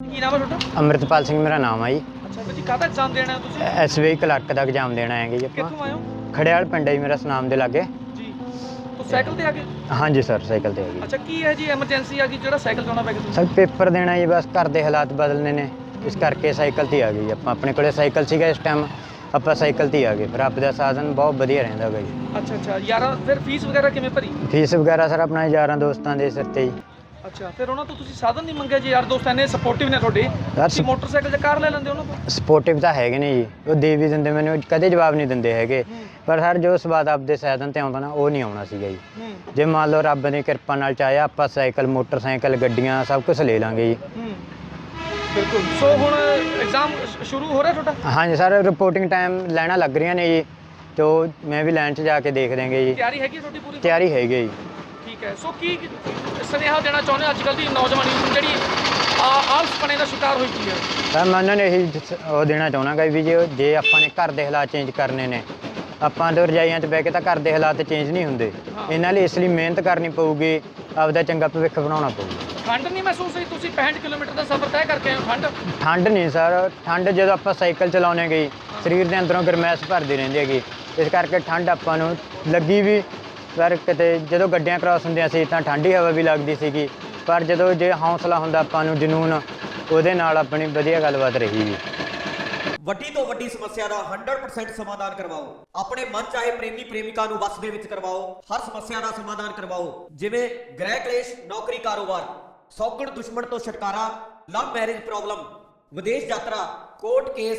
ਕੀ ਨਾਮ ਹੈ ਤੁਹਾਡਾ? ਅੰਮ੍ਰਿਤਪਾਲ ਸਿੰਘ ਮੇਰਾ ਨਾਮ ਆ ਜੀ। ਅੱਛਾ ਭਾਜੀ ਕਾਹਦਾ ਐਗਜ਼ਾਮ ਦੇਣਾ ਹੈ ਤੁਸੀਂ? ਐਸਬੀਆਈ ਕਲਰਕ ਦਾ ਐਗਜ਼ਾਮ ਦੇਣਾ ਹੈਗੇ ਜੀ ਆਪਾਂ। ਕਿੱਥੋਂ ਆਏ ਹੋ? ਖੜਿਆਲ ਪਿੰਡ ਹੈ ਜੀ ਮੇਰਾ ਸੁਨਾਮ ਦੇ ਲਾਗੇ। ਜੀ। ਤੂੰ ਸਾਈਕਲ ਤੇ ਆ ਗਏ? ਹਾਂਜੀ ਸਰ ਸਾਈਕਲ ਤੇ ਹੈਗੀ ਅੱਛਾ ਕੀ ਹੈ ਜੀ ਐਮਰਜੈਂਸੀ ਆ ਗਈ? ਜਿਹੜਾ ਸਾਈਕਲ ਚਲਾਉਣਾ ਪੈ ਗਿਆ ਤੁਹਾਨੂੰ ਸਰ ਪੇਪਰ ਦੇਣਾ ਜੀ ਬਸ ਘਰ ਦੇ ਹਾਲਾਤ ਬਦਲਨੇ ਨੇ। ਇਸ ਕਰਕੇ ਸਾਈਕਲ ਤੇ ਹੀ ਆ ਗਏ ਜੀ ਆਪਾਂ। ਆਪਣੇ ਕੋਲੇ ਸਾਈਕਲ ਸੀਗਾ ਇਸ ਟਾਈਮ ਆਪਾਂ ਸਾਈਕਲ ਤੇ ਹੀ ਆ ਗਏ। ਫਿਰ ਆਪ ਦਾ ਸਾਧਨ ਬਹੁਤ ਵਧੀਆ ਰਹਿੰਦਾ ਹੈਗਾ ਜੀ। ਅੱਛਾ ਅੱਛਾ। ਯਾਰਾ ਫਿਰ ਫੀਸ ਵਗੈਰਾ ਕਿਵੇਂ ਭਰੀ? ਫੀਸ ਵਗੈਰਾ ਸਰ ਆਪਣਾ ਯਾਰਾਂ ਦੋਸਤਾਂ ਦੇ ਸਿਰ ਤੇ ਜੀ। ਅੱਛਾ ਫਿਰ ਉਹਨਾਂ ਤੋਂ ਤੁਸੀਂ ਸਾਧਨ ਨਹੀਂ ਮੰਗਿਆ ਜੀ? ਯਾਰ ਦੋਸਤਾਂ ਨੇ ਸਪੋਰਟਿਵ ਨੇ ਤੁਹਾਡੇ। ਤੁਸੀਂ ਮੋਟਰਸਾਈਕਲ ਜਾਂ ਕਾਰ ਲੈ ਲੈਂਦੇ ਉਹਨਾਂ ਤੋਂ ਸਪੋਰਟਿਵ ਤਾਂ ਹੈਗੇ ਨੇ ਜੀ। ਉਹ ਦੇ ਵੀ ਦਿੰਦੇ ਮੈਨੂੰ ਕਦੇ ਜਵਾਬ ਨਹੀਂ ਦਿੰਦੇ ਹੈਗੇ। ਪਰ ਸਰ ਜੋ ਸਵਾਦ ਆਪਦੇ ਸਾਧਨ ਤੇ ਆਉਂਦਾ ਨਾ ਉਹ ਨਹੀਂ ਆਉਣਾ ਸੀਗਾ ਜੀ। ਜੇ ਮੰਨ ਲਓ ਰੱਬ ਦੀ ਕਿਰਪਾ ਨਾਲ ਚਾਹਿਆ ਆਪਾਂ ਸਾਈਕਲ ਮੋਟਰਸਾਈਕਲ ਗੱਡੀਆਂ ਸਭ ਕੁਝ ਲੈ ਲਾਂਗੇ ਜੀ। ਬਿਲਕੁਲ। ਸੋ ਹੁਣ ਐਗਜ਼ਾਮ ਸ਼ੁਰੂ ਹੋ ਰਿਹਾ ਤੁਹਾਡਾ? ਹਾਂਜੀ ਸਰ ਰਿਪੋਰਟਿੰਗ ਟਾਈਮ ਲੈਣਾ ਲੱਗ ਰਹੀਆਂ ਨੇ ਜੀ। ਤੇ ਮੈਂ ਵੀ ਲਾਈਨ 'ਚ ਜਾ ਕੇ ਦੇਖ ਦੇਂਗੇ ਜੀ। ਤਿਆਰੀ ਹੈਗੀ ਤੁਹਾਡੀ ਪੂਰੀ? ਤਿਆਰੀ ਹੈਗੀ ਜੀ। ਠੀਕ ਹੈ। ਸੋ ਕੀ ਸੁਨੇਹਾ ਦੇਣਾ ਚਾਹੁੰਦੇ ਹੋ ਅੱਜ ਕੱਲ੍ਹ ਦੀ ਨੌਜਵਾਨੀ ਨੂੰ? ਜਿਹੜੀ ਆਲਸਪਣੇ ਦਾ ਸ਼ਿਕਾਰ ਹੋਈ ਪਈ ਹੈ। ਤਾਂ ਮੈਂ ਉਹਨਾਂ ਨੂੰ ਇਹੀ ਦੱਸ- ਉਹ ਦੇਣਾ ਚਾਹੁੰਦਾ ਵੀ ਜੇ ਜੇ ਆਪਾਂ ਨੇ ਘਰ ਦੇ ਹਾਲਾਤ ਚੇਂਜ ਕਰਨੇ ਨੇ ਆਪਾਂ ਦੇ ਰਜਾਈਆਂ 'ਚ ਬਹਿ ਕੇ ਤਾਂ ਘਰ ਦੇ ਹਾਲਾਤ ਚੇਂਜ ਨਹੀਂ ਹੁੰਦੇ। ਇਹਨਾਂ ਲਈ ਇਸ ਲਈ ਮਿਹਨਤ ਕਰਨੀ ਪਊਗੀ ਆਪਦਾ ਚੰਗਾ ਭਵਿੱਖ ਬਣਾਉਣਾ ਪਊਗਾ। ਠੰਡ ਨਹੀਂ ਮਹਿਸੂਸ ਹੋਈ? ਤੁਸੀਂ 65 ਕਿਲੋਮੀਟਰ ਦਾ ਸਫ਼ਰ ਤੈਅ ਕਰਕੇ ਆਏ ਹੋ ਠੰਡ? ਠੰਡ ਨਹੀਂ ਸਰ ਠੰਡ ਜਦੋਂ ਆਪਾਂ ਸਾਈਕਲ ਚਲਾਉਣੇ ਗਈ ਸਰੀਰ ਦੇ ਅੰਦਰੋਂ ਗਰਮੈਸ਼ ਭਰਦੀ ਰਹਿੰਦੀ ਹੈਗੀ। ਇਸ ਕਰਕੇ ਠੰਡ ਆਪਾਂ ਨੂੰ ਲੱਗੀ ਵੀ ਪਰ ਕਿਤੇ ਜਦੋਂ ਗੱਡੀਆਂ ਕ੍ਰਾਸ ਹੁੰਦੀਆਂ ਸੀ ਤਾਂ ਠੰਡੀ ਹਵਾ ਵੀ ਲੱਗਦੀ ਸੀਗੀ। ਪਰ ਜਦੋਂ ਜੇ ਹੌਸਲਾ ਹੁੰਦਾ ਆਪਾਂ ਨੂੰ ਜਨੂਨ, ਉਹਦੇ ਨਾਲ ਆਪਣੀ ਵਧੀਆ ਗੱਲਬਾਤ ਰਹੀ ਜੀ। ਵੱਡੀ ਤੋਂ ਵੱਡੀ ਸਮੱਸਿਆ ਦਾ 100% ਸਮਾਧਾਨ ਕਰਵਾਓ। ਆਪਣੇ ਮਨ ਚਾਹੇ ਪ੍ਰੇਮੀ ਪ੍ਰੇਮਿਕਾ ਨੂੰ ਵਸ ਦੇ ਵਿੱਚ ਕਰਵਾਓ। ਹਰ ਸਮੱਸਿਆ ਦਾ ਸਮਾਧਾਨ ਕਰਵਾਓ। ਜਿਵੇਂ ਗ੍ਰਹਿ ਕਲੇਸ਼, ਨੌਕਰੀ ਕਾਰੋਬਾਰ, ਸੌਗਣ ਦੁਸ਼ਮਣ ਤੋਂ ਛੁਟਕਾਰਾ ਲਵ ਮੈਰਿਜ ਪ੍ਰੋਬਲਮ ਵਿਦੇਸ਼ ਯਾਤਰਾ ਕੋਰਟ ਕੇਸ